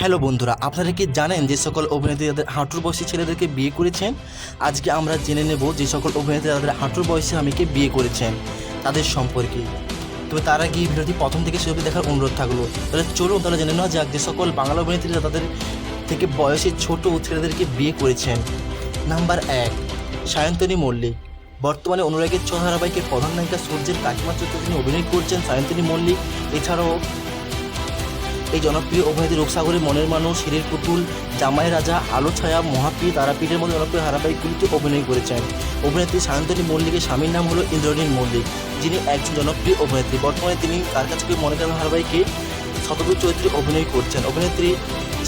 Hello বন্ধুরা, আপনারা কি জানেন যে সকল অভিনেত্রী তাদের হাঁটুর বয়সী ছেলেদেরকে বিয়ে করেছেন? আজকে আমরা জেনে নেব যে সকল অভিনেত্রী তাদের হাঁটুর বয়সী স্বামীকে বিয়ে করেছেন, তাদের সম্পর্কে। তবে তার এই ভিডিওটি প্রথম থেকে অবধি দেখার অনুরোধ থাকল। তাহলে চলুন তাহলে জেনে নেওয়া যাক যে সকল বাংলা অভিনেত্রীরা তাদের থেকে বয়সে ছোট ছেলেদেরকে বিয়ে করেছেন। নাম্বার এক, সায়ন্তনী মল্লিক। বর্তমানে অনুরাগের ছ ধারাবাহিকের প্রধান নায়িকা সূর্যের কাকিমা তিনি অভিনয় করছেন সায়ন্তনী মল্লিক। এছাড়াও এই জনপ্রিয় অভিনেত্রী রূপসাগরের মনের মানুষ, হিরের পুতুল, জামাই রাজা, আলো ছায়া মহাপি তারাপীঠের মতো জনপ্রিয় ধারাবাহিকগুলিতে অভিনয় করেছেন। অভিনেত্রী সায়ন্তনী মল্লিকের স্বামীর নাম হলো ইন্দ্রনীল মল্লিক, যিনি একজন জনপ্রিয় অভিনেত্রী। বর্তমানে তিনি তার কাছে কেউ মনে করেন ধারাবাহিকে শতদূর চরিত্রে অভিনয় করছেন। অভিনেত্রী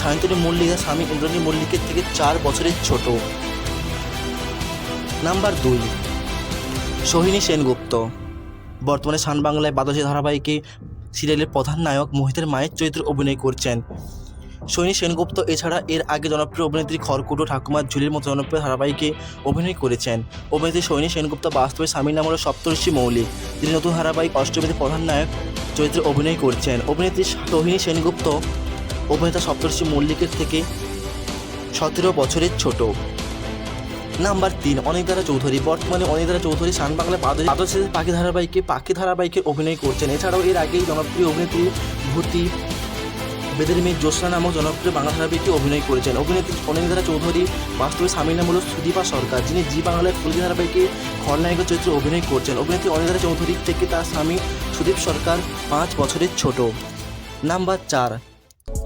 সায়ন্তনী মল্লিক তার স্বামী ইন্দ্রনীল মল্লিকের থেকে চার বছরের ছোট। নাম্বার দুই, সোহিনী সেনগুপ্ত। বর্তমানে শান বাংলায় বাদশী ধারাবাহিকে সিরিয়ালের প্রধান নায়ক মোহিতের মায়ের চরিত্রে অভিনয় করছেন। সোহিনী সেনগুপ্ত এছাড়া এর আগে জনপ্রিয় অভিনেত্রী খড়কুটো, ঠাকুমার ঝুলির মতো জনপ্রিয় ধারাবাহিকে অভিনয় করেছেন। অভিনেত্রী সোহিনী সেনগুপ্ত বাস্তবে স্বামীর নাম হল সপ্তর্ষি মৌলিক। তিনি নতুন ধারাবাহিক অষ্টমীতে প্রধান নায়ক চরিত্রে অভিনয় করছেন। অভিনেত্রী সোহিনী সেনগুপ্ত অভিনেতা সপ্তর্ষি মল্লিকের থেকে সতেরো বছরের ছোট। নাম্বার তিন অনিদারা চৌধুরী। বর্তমানে অনিদারা চৌধুরী শান বাংলা পাদশেষ পাখি ধারাবাহিকে পাখি ধারাবাহিকে অভিনয় করছেন। এছাড়াও এর আগেই জনপ্রিয় অভিনেত্রী ভূতি বেদের মেয়ে জ্যোৎস্না নামক জনপ্রিয় বাংলা ধারাবাহিকে অভিনয় করেছেন। অভিনেত্রী অনিদারা চৌধুরী, বাস্তবে স্বামীর নাম হল সুদীপা সরকার, যিনি জি বাংলায় ফুলকি ধারাবাহিকে খলনায়কের চরিত্রে অভিনয় করছেন। অভিনেত্রী অনিদারা চৌধুরী থেকে তার স্বামী সুদীপ সরকার পাঁচ বছরের ছোট। নাম্বার চার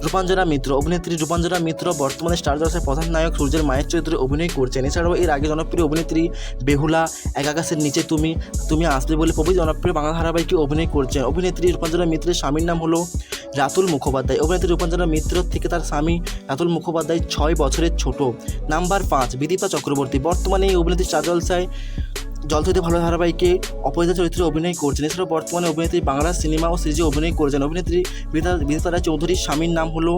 রূপাঞ্জনা মিত্র, অভিনেত্রী রূপাঞ্জনা মিত্র, বর্তমানে স্টার জলসের প্রধান নায়ক সূর্যের মায়ের চরিত্রে অভিনয় করছেন। এছাড়াও এর আগে জনপ্রিয় অভিনেত্রী বেহুলা এক আকাশের নিচে তুমি তুমি আসবে বলে প্রভৃতি জনপ্রিয় বাংলা ধারাবাহিকে অভিনয় করছেন। অভিনেত্রী রূপাঞ্জনা মিত্রের স্বামীর নাম হলো রাতুল মুখোপাধ্যায়। অভিনেত্রী রূপাঞ্জনা মিত্র থেকে তার স্বামী রাতুল মুখোপাধ্যায় ছয় বছরের ছোট। নাম্বার পাঁচ, বিদীপা চক্রবর্তী। বর্তমানে এই অভিনেত্রী স্টার জলসায় জল থেকে ভালো ধারাবাহিকে অপরাজিতা চরিত্রে অভিনয় করছেন। এছাড়াও বর্তমানে অভিনেত্রী বাংলা সিনেমা ও সিরিজে অভিনয় করেছেন। অভিনেত্রী বিদিতা রায় চৌধুরীর স্বামীর নাম হলো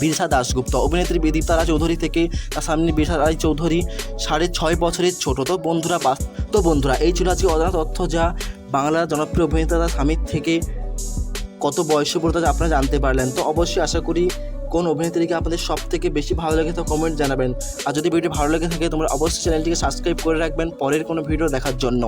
বিরসা দাশগুপ্ত। অভিনেত্রী বিদীপ্তা রায় চৌধুরী থেকে তার সামনে বিরসা রায় চৌধুরী সাড়ে ছয় বছরের ছোট। তো বন্ধুরা, বাস, তো বন্ধুরা, এই ছিল আজকে অজানা তথ্য যা বাংলার জনপ্রিয় অভিনেতা তার স্বামীর থেকে কত বয়সে পড়তে আপনারা জানতে পারলেন। তো অবশ্যই আশা করি কোন অভিনেত্রীকে আপনাদের সব থেকে বেশি ভালো লাগে তো কমেন্ট জানাবেন। আর যদি ভিডিও ভালো লেগে থাকে, তোমরা অবশ্যই চ্যানেলটিকে সাবস্ক্রাইব করে রাখবেন পরের কোনো ভিডিও দেখার জন্য।